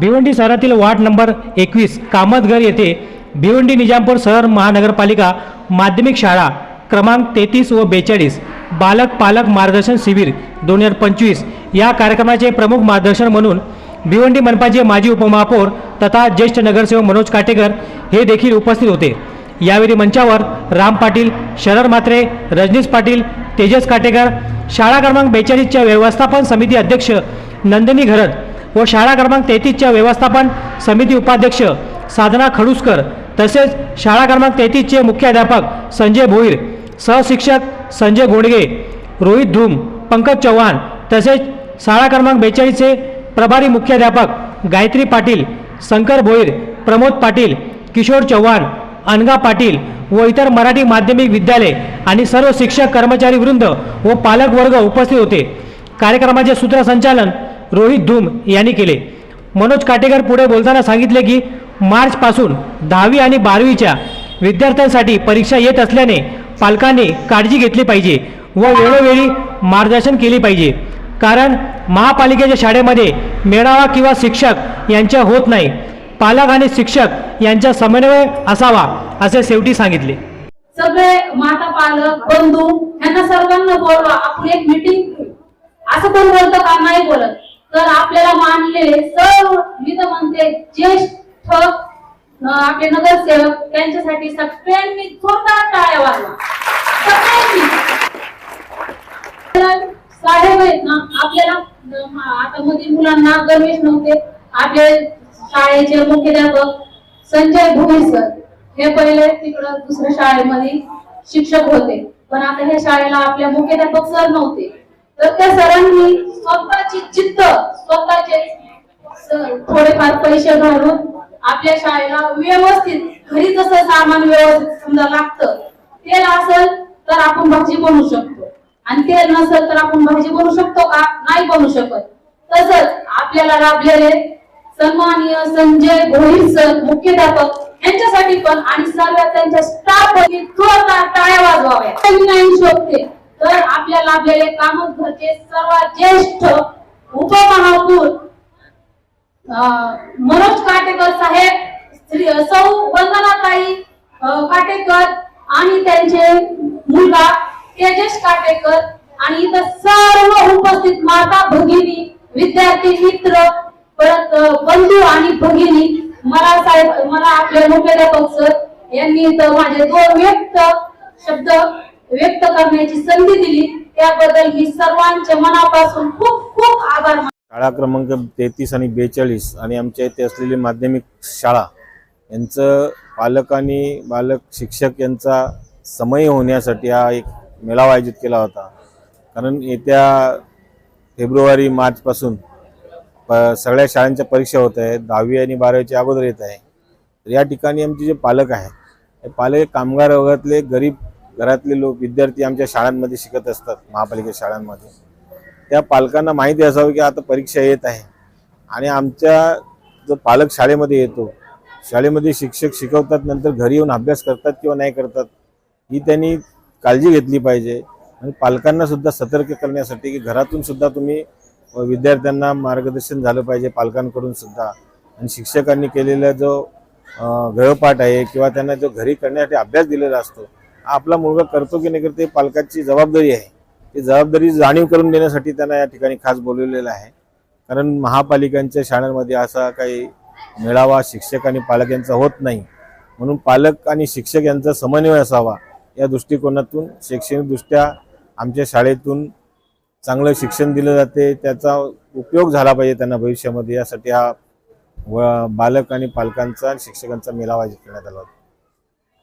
भिवंडी शहरातील ward number एकवीस कामतघर येथे भिवंडी निजामपूर शहर महानगरपालिका माध्यमिक शाळा क्रमांक तेहतीस व बेचाळीस बालक पालक मार्गदर्शन शिबिर दोन हजार पंचवीस या कार्यक्रमाचे प्रमुख मार्गदर्शन म्हणून भिवंडी मनपाचे माजी उपमहापौर तथा ज्येष्ठ नगरसेवक मनोज काटेकर हे देखील उपस्थित होते. यावेळी मंचावर राम पाटील शरद म्हात्रे रजनीश पाटील तेजस काटेकर शाळा क्रमांक बेचाळीसच्या व्यवस्थापन समिती अध्यक्ष नंदिनी घरत व शाळा क्रमांक तेहतीसच्या व्यवस्थापन समिती उपाध्यक्ष साधना खडुसकर तसेच शाळा क्रमांक तेहतीसचे मुख्याध्यापक संजय भोईर सहशिक्षक संजय घोडगे रोहित धूम पंकज चव्हाण तसेच शाळा क्रमांक बेचाळीसचे प्रभारी मुख्याध्यापक गायत्री पाटील शंकर भोईर प्रमोद पाटील किशोर चव्हाण अनगा पाटील व इतर मराठी माध्यमिक विद्यालय आणि सर्व शिक्षक कर्मचारी वृंद व पालक वर्ग उपस्थित होते. कार्यक्रमाचे सूत्रसंचालन रोहित धूम यांनी केले. मनोज काटेकर पुढे बोलताना सांगितले की मार्चपासून दहावी आणि बारावीच्या विद्यार्थ्यांसाठी परीक्षा येत असल्याने पालकांनी काळजी घेतली पाहिजे व वेळोवेळी मार्गदर्शन केले पाहिजे. कारण महापालिकेच्या शाळेमध्ये मेळावा किंवा शिक्षक यांच्या होत नाही. पालक आणि शिक्षक यांचा समन्वय असावा असे शेवटी सांगितले. सगळे माता पालक बंधू यांना सर्वांना बोलवा. आपण एक मीटिंग असं कोण बोलतो का? नाही बोलत. तर आपल्याला मानलेले सर्व मी तर म्हणते ज्येष्ठ आपले नगरसेवक त्यांच्यासाठी सगळ्यांनी जोरदार टाळ्या वाजवा. सगळ्यांनी. साहेब आहेत ना आपल्याला आता मध्ये मुलांना गणवेश नव्हते. आपले शाळेचे मुख्याध्यापक संजय भोईर सर हे पहिले तिकडं दुसऱ्या शाळेमध्ये शिक्षक होते. पण आता ह्या शाळेला आपल्या मुख्याध्यापक सर नव्हते. तर त्या सरांनी स्वतःची जिद्द स्वतःचे थोडेफार पैसे घालून आपल्या शाळेला व्यवस्थित घरी जसं सामान व्यवस्थित समजा लागतं तेल असेल तर आपण भाजी बनवू शकतो. आणि तेल नसेल तर आपण भाजी बनवू शकतो का? नाही बनवू शकत. तसंच आपल्याला लाभलेले सन्माननीय संजय भोईर सर मुख्याध्यापक यांच्यासाठी पण आणि सर्व त्यांच्या स्टाफ टाळ्या वाजवाव्या शोधते लाभलेले कामत घरचे सर्वात ज्येष्ठ उपमहापौर मनोज काटेकर साहेब श्री सौ वंदनाताई काटेकर आणि त्यांचे मुलगा तेजस काटेकर आणि इथं सर्व उपस्थित माता भगिनी विद्यार्थी मित्र परत बंधू आणि भगिनी मला साहेब मला आपले मुख्याध्यापक सर यांनी इथं माझे दोन व्यक्त शब्द व्यक्त करण्याची संधी दिली. त्याबद्दल मी सर्वांचे मनापासून खूप खूप आभार शाळा क्रमांक तेहतीस आणि बेचाळीस आणि आमच्या इथे असलेली माध्यमिक शाळा यांचं पालक आणि बालक शिक्षक यांचा समय होण्यासाठी हा एक मेळावा आयोजित केला होता. कारण येत्या फेब्रुवारी मार्चपासून प सगळ्या शाळांच्या परीक्षा होत आहेत दहावी आणि बारावीच्या अगोदर येत आहे. तर या ठिकाणी आमचे जे पालक आहेत हे पालक हे कामगार वर्गातले गरीब घरातले लोक विद्यार्थी आमच्या शाळांमध्ये शिकत असतात महापालिकेच्या शाळांमध्ये. त्या पालकांना माहिती असावं की आता परीक्षा येत आहे. आणि आमच्या जो पालक शाळेमध्ये येतो शाळेमध्ये शिक्षक शिकवतात नंतर घरी येऊन अभ्यास करतात किंवा नाही करतात ही त्यांनी काळजी घेतली पाहिजे. आणि पालकांना सुद्धा सतर्क करण्यासाठी की घरातून सुद्धा तुम्ही विद्यार्थ्यांना मार्गदर्शन झालं पाहिजे पालकांकडून सुद्धा. आणि शिक्षकांनी केलेला जो अ, गृहपाठ आहे किंवा त्यांना जो घरी करण्यासाठी अभ्यास दिलेला असतो आपला मुलगा करतो की नाही करतो पालकाची जबाबदारी आहे. ती जबाबदारी जाणीव करून देण्यासाठी त्यांना या ठिकाणी खास बोलवलेलं आहे. कारण महापालिकांच्या शाळांमध्ये असा काही मेळावा शिक्षक आणि पालक यांचा होत नाही. म्हणून पालक आणि शिक्षक यांचा समन्वय असावा या दृष्टिकोनातून शैक्षणिकदृष्ट्या आमच्या शाळेतून चांगलं शिक्षण दिलं जाते. त्याचा उपयोग झाला पाहिजे त्यांना भविष्यामध्ये. यासाठी हा व बालक आणि पालकांचा शिक्षकांचा मेळावा घेण्यात करण्यात आला होता.